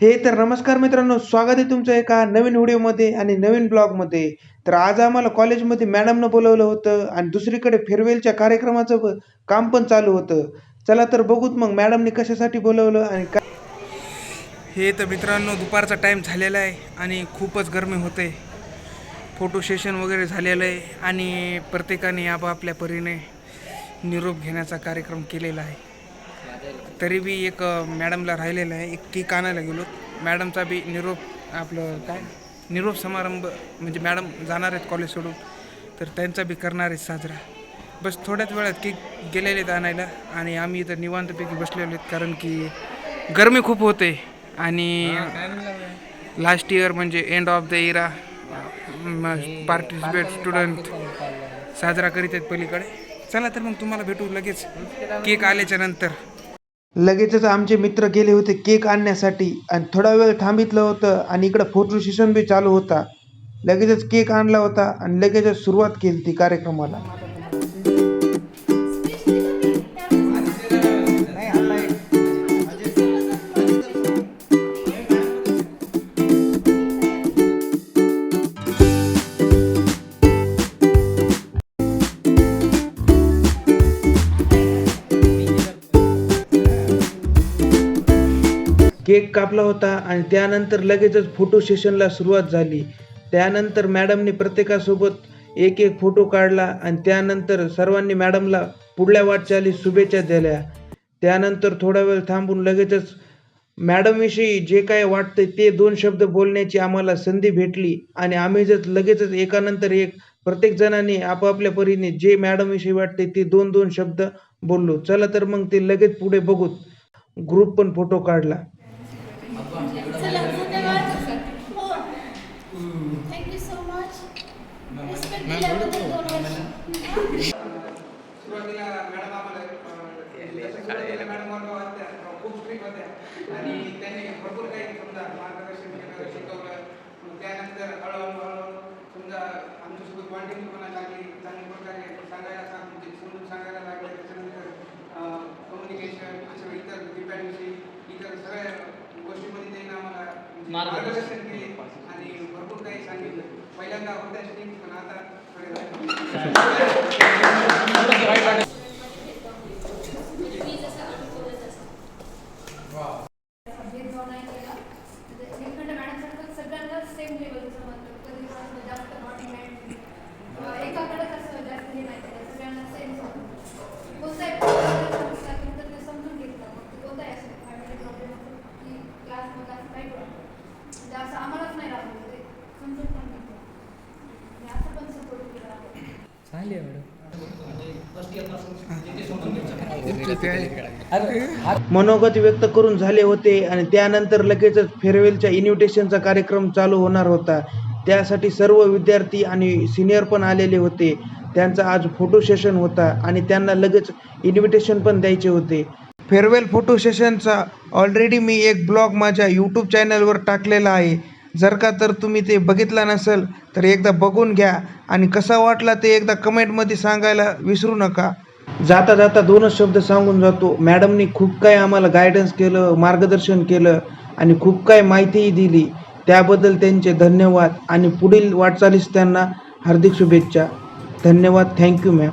हे तर नमस्कार मित्रांनो स्वागत आहे तुमचं एका नवीन व्हिडिओमध्ये आणि नवीन ब्लॉगमध्ये. तर आज आम्हाला कॉलेजमध्ये मॅडमनं बोलवलं होतं आणि दुसरीकडे फेअरवेलच्या कार्यक्रमाचं काम पण चालू होतं. चला तर बघूत मग मॅडमनी कशासाठी बोलवलं आणि का हे तर मित्रांनो दुपारचा टाईम झालेला आहे आणि खूपच गरमी होते. फोटो सेशन वगैरे झालेलं आहे आणि प्रत्येकाने आपापल्या परीने निरोप घेण्याचा कार्यक्रम केलेला आहे. तरी बी एक मॅडमला राहिलेला आहे एक केक आणायला गेलो. मॅडमचा बी निरोप आपलं काय? निरोप समारंभ म्हणजे मॅडम जाणार आहेत कॉलेज सोडून तर त्यांचा बी करणार आहेत साजरा. बस थोड्याच वेळात केक गेलेले आहेत आणायला आणि आम्ही इथं निवांतपैकी बसलेलो आहेत कारण की गरमी खूप होते आणि लास्ट इयर म्हणजे end of the era participate student साजरा करीत आहेत पलीकडे. चला तर मग तुम्हाला भेटू लगेच. केक आल्याच्यानंतर. लगेचच आमचे मित्र गेले होते केक आणण्यासाठी आणि थोडा वेळ थांबितलं होतं आणि इकडं फोटो सेशन बी चालू होता. लगेचच केक आणला होता आणि लगेचच सुरुवात केली ती कार्यक्रमाला. केक कापला होता आणि त्यानंतर लगेचच फोटो सेशनला सुरुवात झाली. त्यानंतर मॅडमने प्रत्येकासोबत एक एक फोटो काढला आणि त्यानंतर सर्वांनी मॅडमला पुढल्या वाटचाली शुभेच्छा दिल्या. त्यानंतर थोडा वेळ थांबून लगेचच मॅडमविषयी जे काय वाटतंय ते दोन शब्द बोलण्याची आम्हाला संधी भेटली आणि आम्ही जर लगेचच एकानंतर एक प्रत्येक जणाने आपापल्या परीने जे मॅडमविषयी वाटते ते दोन दोन शब्द बोललो. चला तर मग ते लगेच पुढे बघूत. ग्रुप पण फोटो काढला. Thank you so much respect दिल्याबद्दल दोन वर्ष. सुरुवातीला मॅडम आम्हाला मॅडम खूप स्ट्रिक्ट होत्या. आणि त्यांनी भरपूर काही समजा मार्गदर्शन केलं शिकवलं. त्यानंतर हळूहळू हळूहळू समजा आमच्यासोबत बॉन्डिंग पण लागली चांगल्या मार्गदर्शन केले आणि भरपूर काही सांगितलं. पहिल्यांदा होत्या पण आता केला मनोगत व्यक्त करून झाले होते आणि त्यानंतर लगेचच फेअरवेलच्या इन्व्हिटेशनचा कार्यक्रम चालू होणार होता. त्यासाठी सर्व विद्यार्थी आणि सिनियर पण आलेले होते. त्यांचा आज फोटो सेशन होता आणि त्यांना लगेच इन्व्हिटेशन पण द्यायचे होते. फेअरवेल फोटो सेशनचा ऑलरेडी मी एक ब्लॉग माझ्या यूट्यूब चॅनलवर टाकलेला आहे. जर का तर तुम्ही ते बघितला नसेल तर एकदा बघून घ्या आणि कसा वाटला ते एकदा कमेंटमध्ये सांगायला विसरू नका. जाता जाता दोनच शब्द सांगून जातो. मॅडमनी खूप काही आम्हाला गायडन्स केलं मार्गदर्शन केलं आणि खूप काही माहितीही दिली. त्याबद्दल त्यांचे धन्यवाद आणि पुढील वाटचालीस त्यांना हार्दिक शुभेच्छा. धन्यवाद. Thank you ma'am